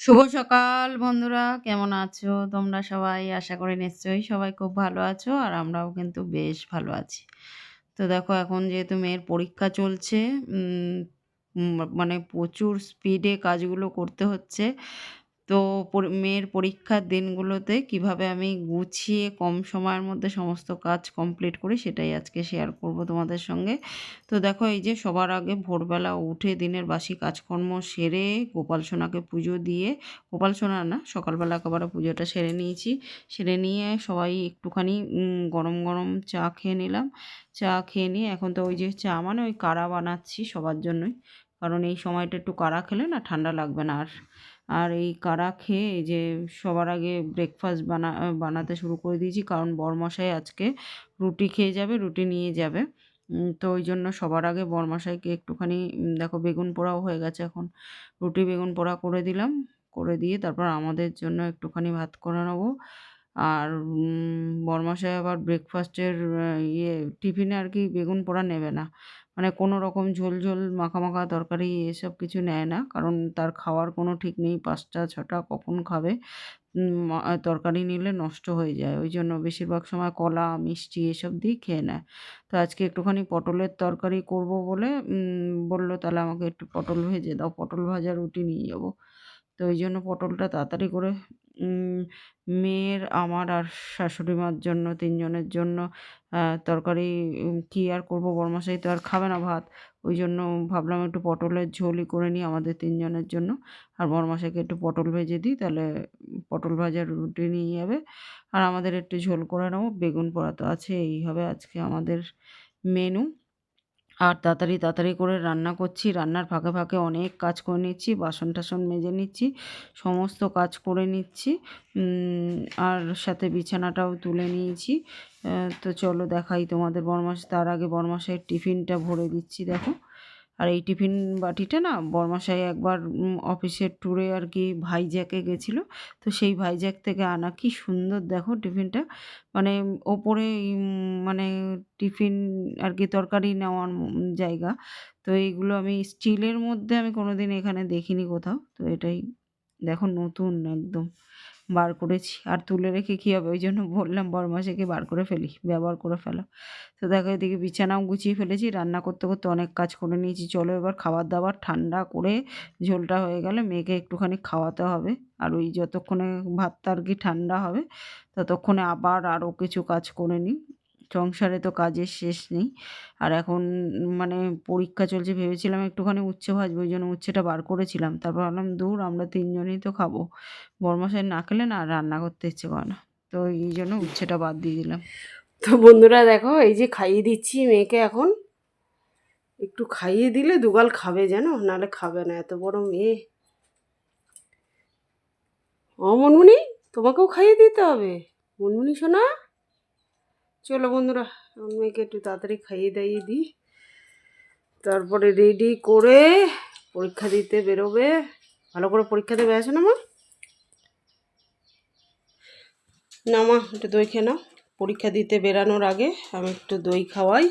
শুভ সকাল বন্ধুরা, কেমন আছো? তোমরা সবাই? আশা করি নিশ্চয়ই সবাই খুব ভালো আছো আর আমরাও কিন্তু বেশ ভালো আছি। তো দেখো, এখন যেহেতু মেয়ের পরীক্ষা চলছে মানে প্রচুর স্পিডে কাজগুলো করতে হচ্ছে তো মেয়ের পরীক্ষার দিনগুলোতে কীভাবে আমি গুছিয়ে কম সময়ের মধ্যে সমস্ত কাজ কমপ্লিট করি সেটাই আজকে শেয়ার করব তোমাদের সঙ্গে। তো দেখো এই যে সবার আগে ভোরবেলা উঠে দিনের বাসি কাজকর্ম সেরে গোপাল সোনাকে পুজো দিয়ে, গোপাল সোনা না, সকালবেলা একেবারে পুজোটা সেরে নিয়েছি। সেরে নিয়ে সবাই একটুখানি গরম গরম চা খেয়ে নিলাম। চা খেয়ে নিয়ে এখন তো ওই যে চা মানে ওই কাড়া বানাচ্ছি সবার জন্যই। কারণ এই সময়টা একটু কাড়া খেলে না ঠান্ডা লাগবে না আর। আর এই কারা খেয়ে যে সবার আগে ব্রেকফাস্ট বানা, বানাতে শুরু করে দিয়েছি। কারণ বরমশাই আজকে রুটি খেয়ে যাবে, রুটি নিয়ে যাবে। তো ওই জন্য সবার আগে বরমশাইকে একটুখানি দেখো বেগুন পোড়াও হয়ে গেছে এখন। রুটি বেগুন পোড়া করে দিলাম, করে দিয়ে তারপর আমাদের জন্য একটুখানি ভাত করে নেব। আর বরমশাই আবার ব্রেকফাস্টের ইয়ে টিফিনে আর কি বেগুন পোড়া নেবে না। মানে কোনো রকম ঝোল ঝোল, মাখা মাখা তরকারি এসব কিছু নেয় না। কারণ তার খাওয়ার কোনো ঠিক নেই, পাঁচটা, ছটা কখন খাবে? তরকারি নিলে নষ্ট হয়ে যায়। ওই জন্য বেশিরভাগ সময় কলা, মিষ্টি এসব দিয়ে খেয়ে নেয়। তো আজকে একটুখানি পটলের তরকারি করব বলে বলল, তাহলে আমাকে একটু পটল ভেজে দাও, পটল ভাজা রুটি নিয়ে যাব। তো ওই জন্য পটলটা তাড়াতাড়ি করে মেয়ের, আমার আর শাশুড়ি মার জন্য, তিনজনের জন্য তরকারি কি আর করব বরমাসাই তো আর খাবে না ভাত। ওই জন্য ভাবলাম একটু পটলের ঝোলই করে নিই আমাদের তিনজনের জন্য। আর বরমাসাইকে একটু পটল ভেজে দিই, তাহলে পটল ভাজার রুটি নিয়ে যাবে। আর আমাদের একটু ঝোল করে নেব, বেগুন পোড়া তো আছে এই হবে আজকে আমাদের মেনু। আর তাড়াতাড়ি তাড়াতাড়ি করে রান্না করছি। রান্নার ফাঁকে ফাঁকে অনেক কাজ করে নিচ্ছি বাসন টাসন মেজে নিচ্ছি, সমস্ত কাজ করে নিচ্ছি। আর সাথে বিছানাটাও তুলে নিয়েছি। তো চলো দেখাই তোমাদের বরমাস, তার আগে বরমাসের টিফিনটা ভরে দিচ্ছি, দেখো। আর এই টিফিন বাটিটা না বরমাসাই একবার অফিসের ট্যুরে আর কি ভাইজ্যাকে গেছিল। তো সেই ভাইজ্যাক থেকে আনা কি সুন্দর দেখো টিফিনটা। মানে ওপরে মানে টিফিন আর কি তরকারি নেওয়ার জায়গা। তো এইগুলো আমি স্টিলের মধ্যে আমি কোনোদিন এখানে দেখিনি কোথাও। তো এটাই দেখো নতুন একদম। বার করেছি। আর তুলে রেখে কী হবে? ওই জন্য বললাম বরমাসাকে বার করে ফেলি, ব্যবহার করে ফেলো। তো দেখো, এদিকে বিছানাও গুছিয়ে ফেলেছি, রান্না করতে করতে অনেক কাজ করে নিয়েছি। চলো এবার খাবার দাবার ঠান্ডা করে ঝোলটা হয়ে গেলে মেয়েকে একটুখানি খাওয়াতে হবে। আর ওই যতক্ষণে ভাতটা আর কি ঠান্ডা হবে, ততক্ষণে আবার আরও কিছু কাজ করে নিই। সংসারে তো কাজের শেষ নেই। আর এখন মানে পরীক্ষা চলছে, ভেবেছিলাম একটুখানি উচ্ছে ভাজবো, ওই জন্য উচ্ছেটা বার করেছিলাম। তারপর ভাবলাম, দূর, আমরা তিনজনই তো খাব। বরমশাই না খেলে না রান্না করতে ইচ্ছে করে না। তো এই জন্য উচ্ছেটা বাদ দিয়ে দিলাম। তো বন্ধুরা দেখো, এই যে খাইয়ে দিচ্ছি মেয়েকে এখন। একটু খাইয়ে দিলে দুগাল খাবে জানো, নাহলে খাবে না, এত বড় মেয়ে। ও মনমুনি, তোমাকেও খাইয়ে দিতে হবে। মনমুনি শোনা চলো বন্ধুরা মেয়েকে একটু তাড়াতাড়ি খাইয়ে দাইয়ে দিই। তারপরে রেডি করে পরীক্ষা দিতে বেরোবে। ভালো করে পরীক্ষা দেবে, আসো না মা। না মা, একটু দই খেয়ে নাও। পরীক্ষা দিতে বেরানোর আগে আমি একটু দই খাওয়াই।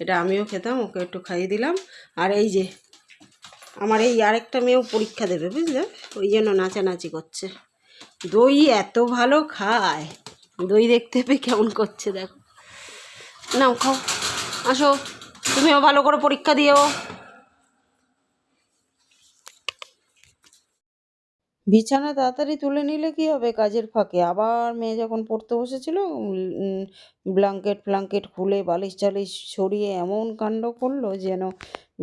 এটা আমিও খেতাম, ওকে একটু খাইয়ে দিলাম। আর এই যে, আমার এই আরেকটা মেয়েও পরীক্ষা দেবে, বুঝলে? ওই জন্য নাচানাচি করছে। দই এত ভালো খায়। দই দেখতে পেয়ে কেমন করছে, দেখো। নাও, খাও। আসো, তুমিও ভালো করে পরীক্ষা দিও বিছানা তাড়াতাড়ি তুলে নিলে কি হবে কাজের ফাঁকে? আবার মেয়ে যখন পড়তে বসেছিল ব্ল্যাঙ্কেট ফ্ল্যাঙ্কেট খুলে বালিশ টালিশ সরিয়ে এমন কাণ্ড করল যেন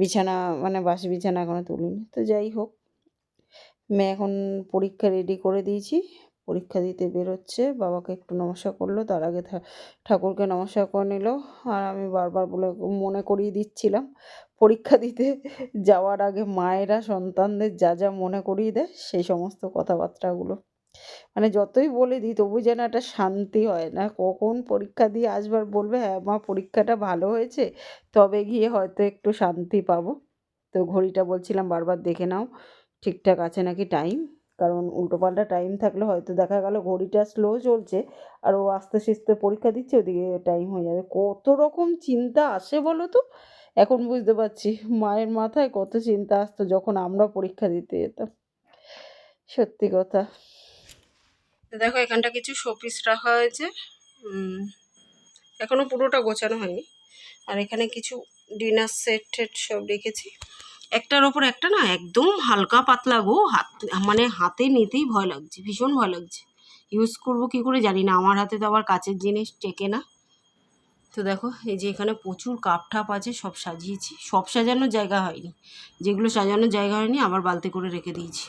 বিছানা মানে বাসি বিছানা এখনও তুলিনি। তো যাই হোক, মেয়ে এখন পরীক্ষা রেডি করে দিয়েছি। পরীক্ষা দিতে বেরোচ্ছে। বাবাকে একটু নমস্কার করল। তার আগে ঠাকুরকে নমস্কার করে নিল। আর আমি বারবার বলে মনে করিয়ে দিচ্ছিলাম, পরীক্ষা দিতে যাওয়ার আগে মায়েরা, সন্তানদের যা যা মনে করিয়ে দেয়, সেই সমস্ত কথাবার্তাগুলো। মানে যতই বলে দিই, তবু যেন একটা শান্তি হয় না। কখন পরীক্ষা দিয়ে আসবার বলবে হ্যাঁ মা, পরীক্ষাটা ভালো হয়েছে, তবে গিয়ে হয়তো একটু শান্তি পাবো। তো ঘড়িটা বলছিলাম, বারবার দেখে নাও, ঠিকঠাক আছে নাকি টাইম? কারণ উল্টোপাল্টা টাইম থাকলে হয়তো দেখা গেল ঘড়িটা স্লো চলছে আর ও আস্তে আস্তে পরীক্ষা দিচ্ছে ওদিকে টাইম হয়ে যাবে। কত রকম চিন্তা আসে বলো তো? এখন বুঝতে পারছি মায়ের মাথায় কত চিন্তা আসতো যখন আমরা পরীক্ষা দিতে যেতাম। সত্যি কথা। দেখো এখানটা কিছু শোপিস রাখা হয়েছে। উম, এখনও পুরোটা গোছানো হয়নি। আর এখানে কিছু ডিনার সেট টেট সব রেখেছি। একটার ওপর একটা না, একদম হালকা পাতলা গো, হাত মানে হাতে নিতেই ভয় লাগছে, ভীষণ ভয় লাগছে। ইউজ করব কি করে জানি না, আমার হাতে তো আবার কাচের জিনিস টেকে না। তো দেখো, এই যে এখানে প্রচুর কাপ ঠাপ আছে, সব সাজিয়েছি। সব সাজানোর জায়গা হয়নি। যেগুলো সাজানোর জায়গা হয়নি, আবার বালতি করে রেখে দিয়েছি।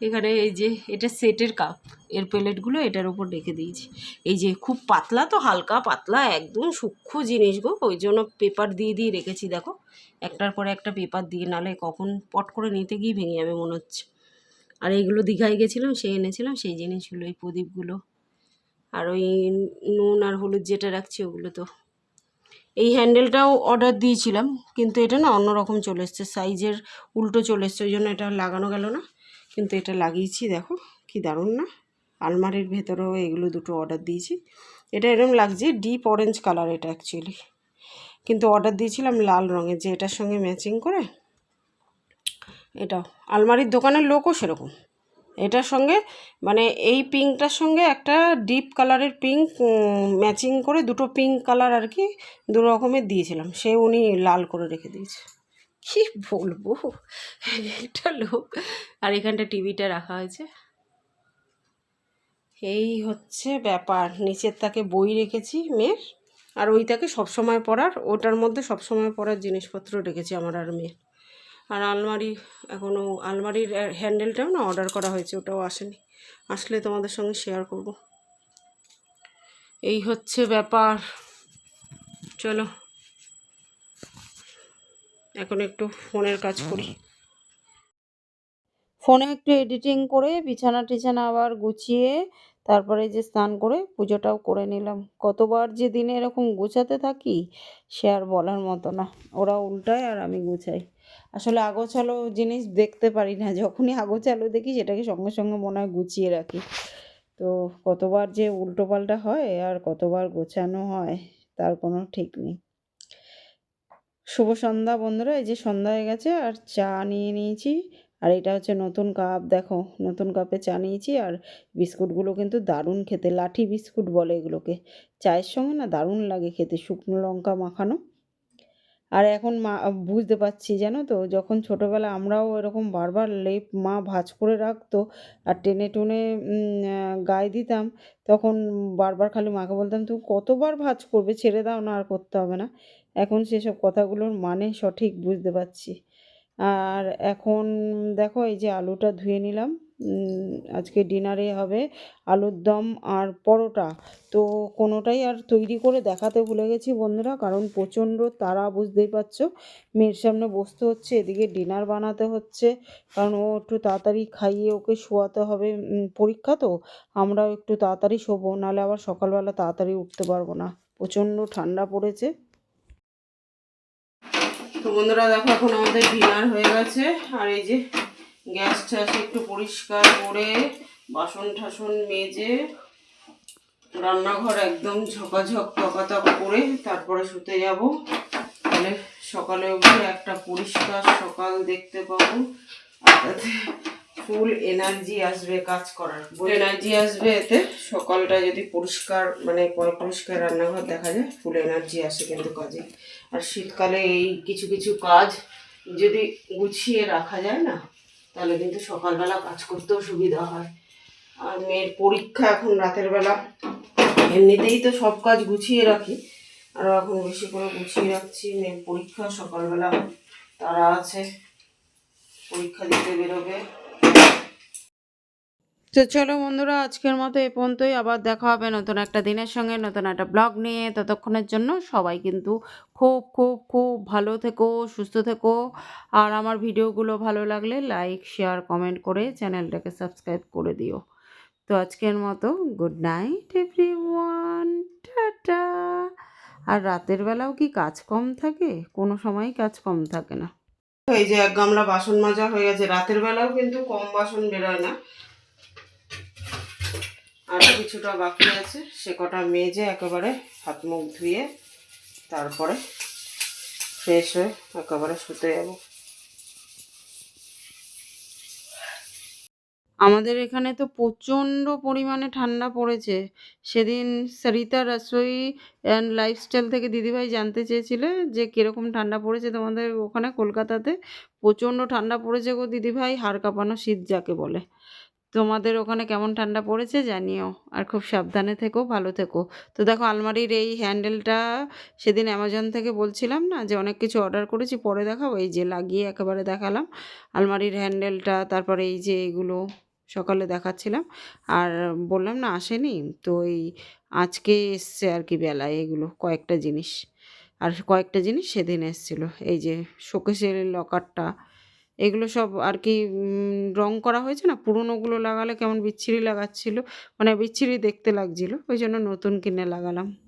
এখানে এই যে এটা সেটের কাপ, এর প্লেটগুলো এটার উপর রেখে দিয়েছি। এই যে খুব পাতলা তো, হালকা পাতলা, একদম সূক্ষ্ম জিনিস গো, ওই জন্য পেপার দিয়ে দিয়ে রেখেছি, দেখো। একটার পরে একটা পেপার দিয়ে, নালে কখন পট করে নিতে গিয়ে ভেঙে যাবে, মনে হচ্ছে। আর এইগুলো দীঘায় গেছিলাম, সেই এনেছিলাম, সেই জিনিসগুলো, এই প্রদীপগুলো। আর ওই নুন আর হলুদ যেটা রাখছি, ওগুলো তো। এই হ্যান্ডেলটাও অর্ডার দিয়েছিলাম, কিন্তু এটা না অন্যরকম চলে এসছে, সাইজের উল্টো চলে এসছে, ওই জন্য এটা লাগানো গেল না। কিন্তু এটা লাগিয়েছি, দেখো কি দারুণ না। আলমারির ভেতরেও এগুলো দুটো অর্ডার দিয়েছি। এটা এরকম লাগছে ডিপ অরেঞ্জ কালার এটা অ্যাকচুয়ালি কিন্তু অর্ডার দিয়েছিলাম লাল রঙের, যে এটার সঙ্গে ম্যাচিং করে এটাও আলমারির দোকানের লোকও সেরকম। এটার সঙ্গে মানে এই পিঙ্কটার সঙ্গে একটা ডিপ কালারের পিঙ্ক ম্যাচিং করে দুটো পিঙ্ক কালার আর কি দু রকমের দিয়েছিলাম। সে উনি লাল করে রেখে দিয়েছে। কি বলব? এটা লোক। আর এখানটা টিভিটা রাখা হয়েছে। এই হচ্ছে ব্যাপার। নিচের তাকে বই রেখেছি মেয়ের। আর ওই ওইটাকে সবসময় পড়ার। ওটার মধ্যে সবসময় পড়ার জিনিসপত্র রেখেছি আমার আর মেয়ের। আর আলমারি এখনও আলমারির হ্যান্ডেলটাও না অর্ডার করা হয়েছে, ওটাও আসেনি। আসলে তোমাদের সঙ্গে শেয়ার করব। এই হচ্ছে ব্যাপার। চলো। এখন একটু ফোনের কাজ করি। ফোনে একটু এডিটিং করে, বিছানা টিছানা আবার গুছিয়ে, তারপরে যে স্নান করে পুজোটাও করে নিলাম। কতবার যে দিনে এরকম গুছাতে থাকি, সে আর বলার মতো না। ওরা উল্টায় আর আমি গুছাই। আসলে আগোছালো জিনিস দেখতে পারি না। যখনই আগোছালো দেখি, সেটাকে সঙ্গে সঙ্গে মনে হয় গুছিয়ে রাখি। তো কতবার যে উল্টো পাল্টা হয় আর কতবার গোছানো হয়, তার কোনো ঠিক নেই। শুভ সন্ধ্যা বন্ধুরা, এই যে সন্ধ্যা হয়ে গেছে আর চা নিয়ে নিয়েছি। আর এটা হচ্ছে নতুন কাপ, দেখো নতুন কাপে চা নিয়েছি আর বিস্কুটগুলো কিন্তু দারুণ খেতে, লাঠি বিস্কুট বলে এগুলোকে। চায়ের সঙ্গে না দারুণ লাগে খেতে, শুকনো লঙ্কা মাখানো। আর এখন মা, বুঝতে পারছি জানো তো, যখন ছোটোবেলা আমরাও এরকম বারবার লেপ মা ভাঁজ করে রাখতো আর টেনে টুনে গায়ে দিতাম, তখন বারবার খালি মাকে বলতাম, তুমি কতবার ভাঁজ করবে, ছেড়ে দাও না, আর করতে হবে না। এখন সেসব কথাগুলোর মানে সঠিক বুঝতে পারছি। আর এখন দেখো এই যে আলুটা ধুয়ে নিলাম। আজকে ডিনারে হবে আলুর দম আর পরোটা। তো কোনোটাই আর তৈরি করে দেখাতে ভুলে গেছি বন্ধুরা, কারণ প্রচণ্ড তারা বুঝতেই পারছ। মেয়ের সামনে বসতে হচ্ছে, এদিকে ডিনার বানাতে হচ্ছে, কারণ ও একটু তাড়াতাড়ি খাইয়ে ওকে শোয়াতে হবে। পরীক্ষা তো, আমরাও একটু তাড়াতাড়ি শোবো, নাহলে আবার সকালবেলা তাড়াতাড়ি উঠতে পারব না। প্রচণ্ড ঠান্ডা পড়েছে। তো বন্ধুরা দেখো এখন আমাদের ডিনার হয়ে গেছে। আর এই যে গ্যাস ট্যাস একটু পরিষ্কার করে বাসন ঠাসন মেজে রান্নাঘর একদম ঝকাঝক তকাতক করে তারপরে শুতে যাব। তাহলে সকালে উঠে একটা পরিষ্কার সকাল দেখতে পাবো। আর তাতে ফুল এনার্জি আসবে কাজ করার। এনার্জি আসবে এতে, সকালটা যদি পরিষ্কার মানে পরিষ্কার রান্নাঘর দেখা যায়, ফুল এনার্জি আসে কিন্তু কাজে। আর শীতকালে এই কিছু কিছু কাজ যদি গুছিয়ে রাখা যায় না, তাহলে কিন্তু সকালবেলা কাজ করতেও সুবিধা হয়। আর মেয়ের পরীক্ষা এখন রাতের বেলা। এমনিতেই তো সব কাজ গুছিয়ে রাখি, আর এখন বেশি করে গুছিয়ে রাখছি। মেয়ের পরীক্ষা সকালবেলা তারা আছে, পরীক্ষা দিতে বেরোবে। তো চলো বন্ধুরা, আজকের মতো এ পর্যন্তই। আবার দেখা হবে নতুন একটা দিনের সঙ্গে, নতুন একটা ব্লগ নিয়ে। ততক্ষণের জন্য সবাই কিন্তু খুব খুব খুব ভালো থেকো, সুস্থ থেকো। আর আমার ভিডিওগুলো ভালো লাগলে লাইক শেয়ার কমেন্ট করে চ্যানেলটাকে সাবস্ক্রাইব করে দিও। তো আজকের মতো গুড নাইট এভরি ওয়ান টাটা। আর রাতের বেলাও কি কাজ কম থাকে? কোনো সময় কাজ কম থাকে না। এই যে এক গামলা বাসন মাজা হয়ে গেছে। রাতের বেলাও কিন্তু কম বাসন বেরোয় না। আর কিছুটা বাকি আছে, সে কটা মেজে একেবারে হাত মুখ ধুয়ে তারপরে ফ্রেশ হয়ে একেবারে শুতে যাব। আমাদের এখানে তো প্রচণ্ড পরিমাণে ঠান্ডা পড়েছে। সেদিন সরিতা রসোই অ্যান্ড লাইফস্টাইল থেকে দিদিভাই জানতে চেয়েছিলে যে কীরকম ঠান্ডা পড়েছে তোমাদের ওখানে কলকাতাতে। প্রচণ্ড ঠান্ডা পড়েছে গো দিদিভাই, হাড় কাঁপানো শীত যাকে বলে। তোমাদের ওখানে কেমন ঠান্ডা পড়েছে জানিও। আর খুব সাবধানে থেকো, ভালো থেকো। তো দেখো, আলমারির এই হ্যান্ডেলটা সেদিন অ্যামাজন থেকে বলছিলাম না যে, অনেক কিছু অর্ডার করেছি, পরে দেখাবো। এই যে লাগিয়ে একেবারে দেখালাম। আলমারির হ্যান্ডেলটা তারপরে এই যে এগুলো সকালে দেখাচ্ছিলাম। আর বললাম না, আসেনি। তো এই আজকে এসছে আর কি বেলায় এগুলো, কয়েকটা জিনিস। আর কয়েকটা জিনিস সেদিন এসেছিল। এই যে শোকেসের লকারটা এগুলো সব আর কি রং করা হয়েছে না? পুরনোগুলো লাগালে কেমন বিচ্ছিরি লাগাচ্ছিল? মানে বিচ্ছিরি দেখতে লাগছিল। ওই জন্য নতুন কিনে লাগালাম।